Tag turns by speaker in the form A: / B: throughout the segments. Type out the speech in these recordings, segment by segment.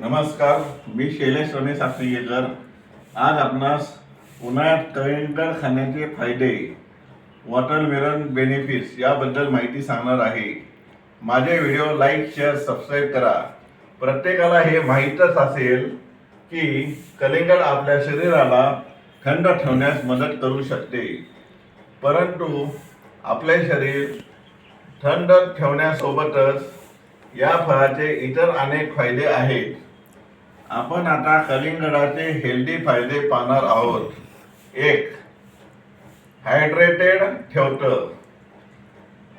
A: नमस्कार मी शैलेश रमेश आफ्रिकेकर आज आपणास उन्हाळ्यात कलिंगड खाण्याचे फायदे वॉटरमेलन बेनिफिट्स याबद्दल माहिती सांगणार आहे. माझे व्हिडिओ लाईक शेअर सबस्क्राईब करा. प्रत्येकाला हे माहीतच असेल की कलिंगड आपल्या शरीराला थंड ठेवण्यास मदत करू शकते. परंतु आपले शरीर थंड ठेवण्यासोबतच या फळाचे इतर अनेक फायदे आहेत. आपण आता कलिंगडाचे हेल्दी फायदे पाहणार आहोत. एक हायड्रेटेड ठेवतं.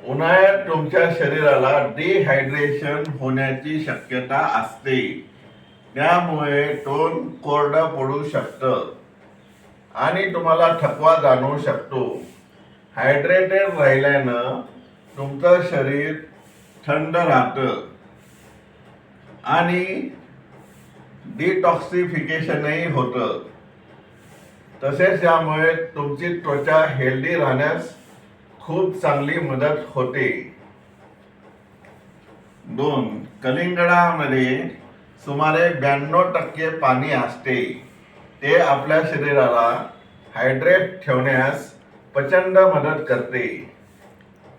A: उन्हाळ्यात तुमच्या शरीराला डिहायड्रेशन होण्याची शक्यता असते. त्यामुळे तोंड कोरडं पडू शकतं. आणि तुम्हाला थकवा जाणवू शकतो. हायड्रेटेड राहिल्यानं तुमचं शरीर थंड राहतं. आणि डिटॉक्सिफिकेशनही होतं. तसेच यामुळे तुमची त्वचा हेल्दी राहण्यास खूप चांगली मदत होते. दोन कलिंगडामध्ये सुमारे ब्याण्णव टक्के पाणी असते. ते आपल्या शरीराला हायड्रेट ठेवण्यास प्रचंड मदत करते.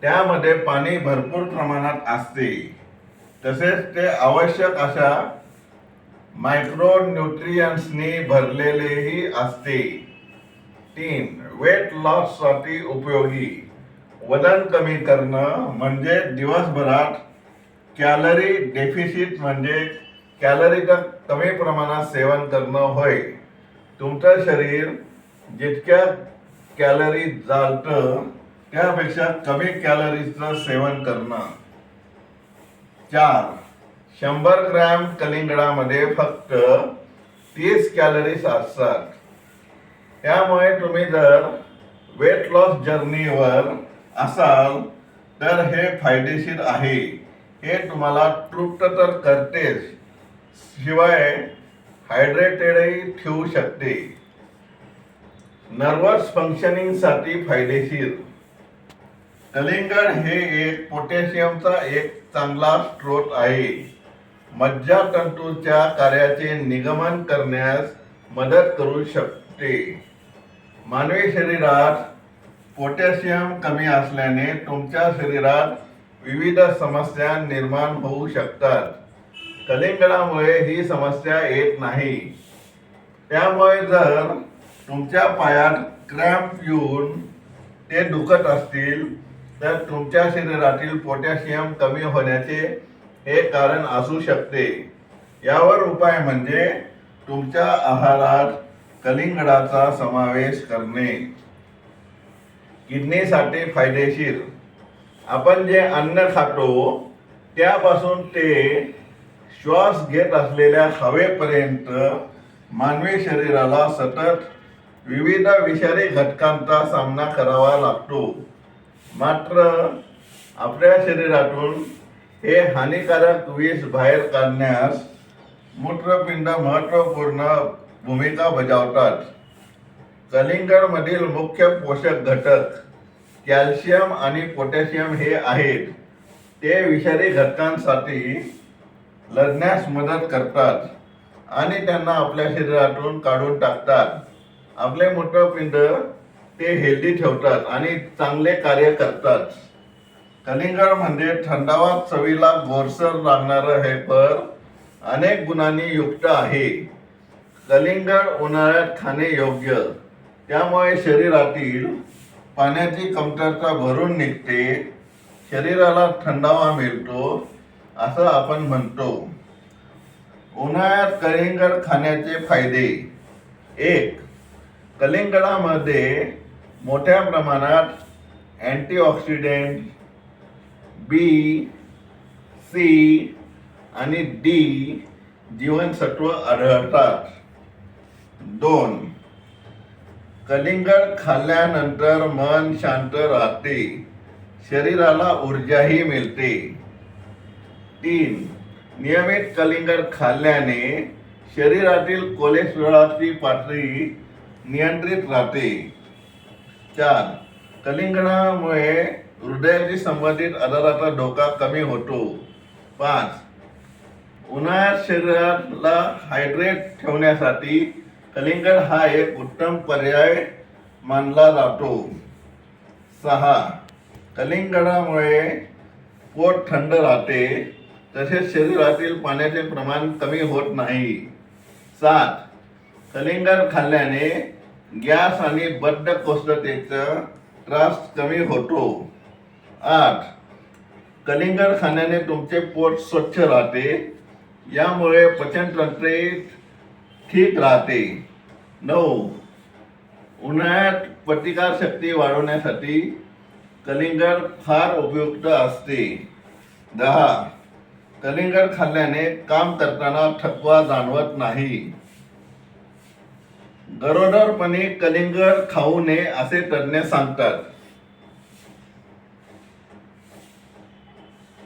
A: त्यामध्ये पाणी भरपूर प्रमाणात असते. तसेच ते आवश्यक अशा मायक्रो न्यूट्रियन्सनी भरलेलेही असते. तीन वेट लॉससाठी उपयोगी. वजन कमी करणं म्हणजे दिवसभरात कॅलरी डेफिसिट म्हणजे कॅलरीचं कमी प्रमाणात सेवन करणं होय. तुमचं शरीर जितक्या कॅलरी जाळतं त्यापेक्षा कमी कॅलरीजचं सेवन करणं. चार शंभर ग्रॅम कलिंगडामध्ये फक्त तीस कॅलरीज असतात त्यामुळे तुम्ही जर वेट लॉस जर्नीवर असाल तर हे फायदेशीर आहे. हे तुम्हाला तृप्त तर करतेच. शिवाय हायड्रेटेडही ठेवू शकते. नर्वस फंक्शनिंगसाठी फायदेशीर. कलिंगड हे एक पोटॅशियमचा एक चांगला स्रोत आहे. मज्जातंतूच्या कार्याचे निगमन करण्यास मदत करू शकते. मानवी शरीरात पोटॅशियम कमी असल्याने तुमच्या शरीरात विविध समस्या निर्माण होऊ शकतात. कलिंगडामुळे ही समस्या येत नाही. त्यामुळे जर तुमच्या पायात क्रॅम्प येऊन ते दुखत असतील तर तुमच्या शरीरातील पोटॅशियम कमी होण्याचे हे कारण असू शकते. यावर उपाय म्हणजे तुमच्या आहारात कलिंगडाचा समावेश करणे. किडनीसाठी फायदेशीर. आपण जे अन्न खातो त्यापासून ते श्वास घेत असलेल्या हवेपर्यंत मानवी शरीराला सतत विविध विषारी घटकांचा सामना करावा लागतो. मात्र आपल्या शरीरातून हे हानिकारक विष बाहेर काढण्यास मूत्रपिंड महत्त्वपूर्ण भूमिका बजावतात. कलिंगडमधील मुख्य पोषक घटक कॅल्शियम आणि पोटॅशियम हे आहेत. ते विषारी घटकांसाठी लढण्यास मदत करतात आणि त्यांना आपल्या शरीरातून काढून टाकतात. आपले मूत्रपिंड ते हेल्दी ठेवतात आणि चांगले कार्य करतात. कलिंगड म्हणजे थंडावा चवीला गोरसर लागणारं हे फळ अनेक गुणांनी युक्त आहे. कलिंगड उन्हाळ्यात खाणे योग्य. त्यामुळे शरीरातील पाण्याची कमतरता भरून निघते. शरीराला थंडावा मिळतो असं आपण म्हणतो. उन्हाळ्यात कलिंगड खाण्याचे फायदे. एक कलिंगडामध्ये मोठ्या प्रमाणात अँटीऑक्सिडेंट बी सी आणि डी जीवनसत्व आढळतात. दोन कलिंगड खाल्ल्यानंतर मन शांत राहते. शरीराला ऊर्जाही मिळते. तीन नियमित कलिंगड खाल्ल्याने शरीरातील कोलेस्ट्रॉलची पातळी नियंत्रित राहते. चार कलिंगडामुळे हृदयाशी संबंधित आजाराचा धोका कमी होतो. पाच. उन्हाळ्यात शरीराला हायड्रेट ठेवण्यासाठी कलिंगड हा एक उत्तम पर्याय मानला जातो. सहा. कलिंगडामुळे पोट थंड राहते तसेच शरीरातील पाण्याचे प्रमाण कमी होत नाही. सात. कलिंगड खाल्ल्याने गॅस आणि बद्धकोष्ठतेचा त्रास कमी होतो. आठ कलिंगड खाण्याने तुमचे पोट स्वच्छ राहते यामुळे पचनतंत्र ठीक राहते. नऊ. उन्हाळ्यात प्रतिकारशक्ती वाढवण्यासाठी कलिंगड फार उपयुक्त असते. दहा. कलिंगड खाल्ल्याने काम करताना थकवा जाणवत नाही. गरोदरपणे कलिंगड खाऊ नये असे तज्ज्ञ सांगतात.